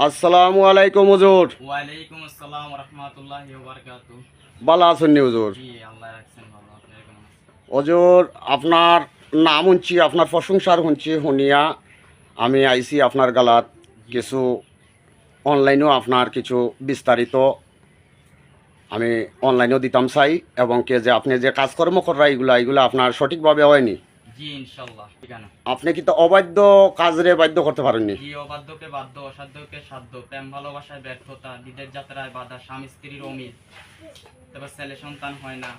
আসসালামু আলাইকুম হুজুর। ওয়ালাইকুম আসসালাম রহমতুল্লাহি বারকাতু ভালো আছেন নি হুজুর? জি আল্লাহ রাখছেন ভালো হুজুর আপনার নাম শুনছি আপনার প্রশংসার শুনছি শুনিয়া আমি আইছি আপনার গালাত। কিছু অনলাইনেও আপনার কিছু বিস্তারিত আমি অনলাইনেও দিতাম চাই এবং কে যে আপনি যে কাজকর্ম করা এগুলা এগুলো আপনার সঠিকভাবে হয়নি। জি ঠিকানা। আপনি কি তো অবাধ্য কাজরে বাধ্য করতে পারেননি? জি অবাধ্যকে বাধ্য অসাধ্যকে সাধ্য প্রেম ভালোবাসায় ব্যর্থতা দিদের যাত্রায় বাধা স্বামী স্ত্রীর অমিল। তারপর ছেলে সন্তান হয় না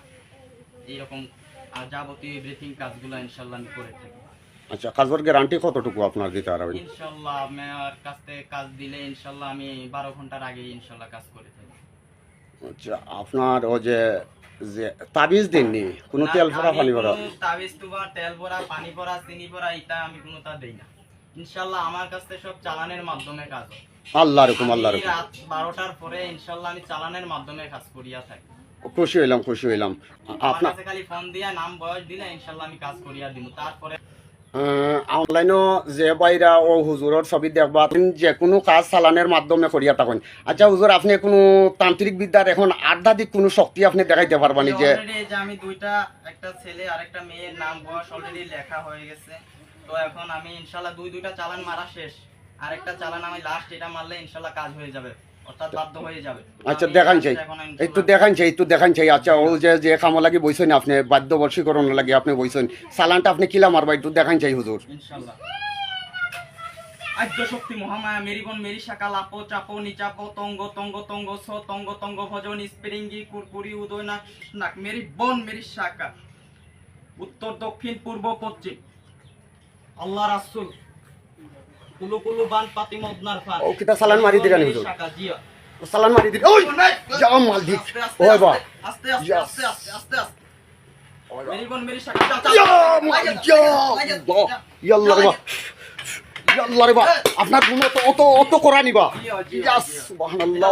এইরকম আর যাবতীয় এভরিথিং কাজগুলো আমি করে থাকি। আচ্ছা কাজের গ্যারান্টি কতটুকু আপনার দিতে পারবেন ইনশাল্লাহ আমার কাছ থেকে কাজ দিলে আমি বারো ঘণ্টার আগে কাজ করে থাকি। আচ্ছা আপনার ও যে যে তাবিজ দিননি কোনো তেল পানি ভরা? তাবিজ তুবা তেল ভরা পানি ভরা চিনি ভরা এটা আমি কোনো তা দেই না। ইনশাল্লাহ আমার কাছে সব চালানের মাধ্যমে কাজ হয়। আল্লাহ রকম আল্লাহ রকম। রাত বারোটার পরে ইনশাল্লাহ আমি চালানের মাধ্যমে কাজ করিয়া থাকি। খুশি হইলাম খুশি হইলাম। আপনার কাছে খালি ফোন দিয়া নাম বয়স দিলে ইনশাল্লাহ আমি কাজ করিয়া দিব তারপরে অনলাইনও যে বাইরা ও হুজুরের ছবি দেখবা যে কোনো কাজ চালানের মাধ্যমে করিয়া থাকেন আচ্ছা হুজুর আপনি কোনো তান্ত্রিক বিদ্যার এখন আধ্যাত্মিক কোনো শক্তি আপনি দেখাইতে পারবানি যে যে আমি দুইটা একটা ছেলে আর একটা মেয়ের নাম বয়স অলরেডি লেখা হয়ে গেছে। তো এখন আমি ইনশাল্লাহ দুই দুইটা চালান মারা শেষ। আরেকটা চালান আমি লাস্ট এটা মারলে ইনশাল্লাহ কাজ হয়ে যাবে। আচ্ছা দেখান চাই একটু দেখান চাই একটু দেখান চাই আচ্ছা ও যে যে কামো লাগি বইছেন আপনি বাধ্যবর্ষীকরণ লাগি আপনি বইছেন চালানটা আপনি কিলা মারবা একটু দেখান চাই হুজুর। ইনশাল্লাহ আদ্য শক্তি মহামায়া মেরিবন মেরি শাখা লাপো চাপো নিচাপো তঙ্গ তঙ্গ তঙ্গ স তঙ্গ তঙ্গ ভজন স্প্রিঙ্গি কুরকুরি উদয় নাক নাক মেরি বন মেরি শাখা উত্তর দক্ষিণ পূর্ব পশ্চিম। আল্লাহ রাসূল কুলু কুলু বান পাতি মদনার ফান ও, কিতা সালান মারি মেরি হুজুর? চালান মারি দিন ওই যা আস্তে, আস্তে, ওই বা আস্তে আস্তে আস্তে আস্তে আস্তে আস্তে। মেরি বোন মেরি শাকা চা, চা, ইয়া ইয়া লাগে, আপনার তো অত অত করা নিবা।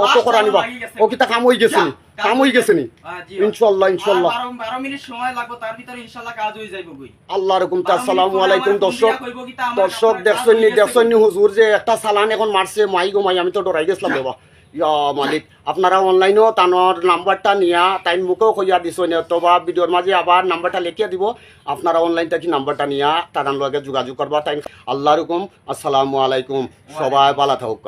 অত করা নিবা। ও কাম গেছে নি? কাম হই গেছে নি? হ্যাঁ, ভিতরে ইনশাল্লাহ গই আল্লাহ রকম বারো আসসালামু আলাইকুম আমার দর্শক। দর্শক দেখছেন নি হুজুর যে একটা সালান এখন মারছে। মাই গো মাই আমি তো ডরাই গেছিলাম বাবা মালিক আপনারা অনলাইনেও তানোর নাম্বারটা নিয়া তাই মুখেও কইয়া দিছেন অথবা ভিডিওর মাঝে আবার নাম্বারটা লিখিয়া দিব। আপনারা অনলাইন থেকে নাম্বারটা নিয়া তার লগে যোগাযোগ করবা তাই আল্লাহ রকম আসসালামু আলাইকুম। সবাই ভালো থাকুক।